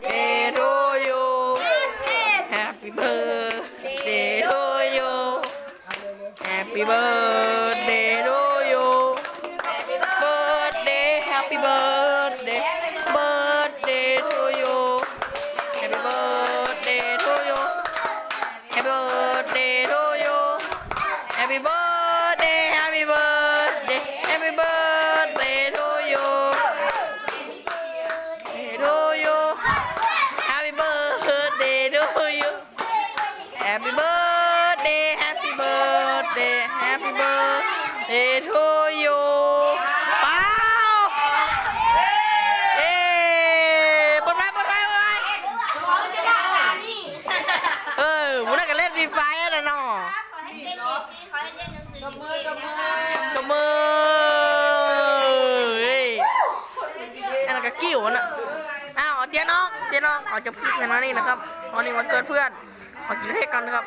birthday to you Happy birthday to you. Happy birthday to you. Birthday Happy birthday. Birthday to you. Happy birthday to you. Happy birthday to you. Happy birthday Happy birthday Happy birthday to you ว้าวเอ๊ปดไว้ปดไว้ปดไว้ของชนะนี่เออมึงน่าจะเล่นฟรีไฟร์แล้วเนาะขอให้เล่นดีขอให้เล่นหนังสือเก่งๆนะคะตบมือเฮ้ยอันนั้นก็กิ้วน่ะอ้าวเดี๋ยน้องเดี๋ยน้องเอาจะพิมพ์ให้นนี่นะครับวันนี้วันเกิดเพื่อนมากินเค้กกันนะครับ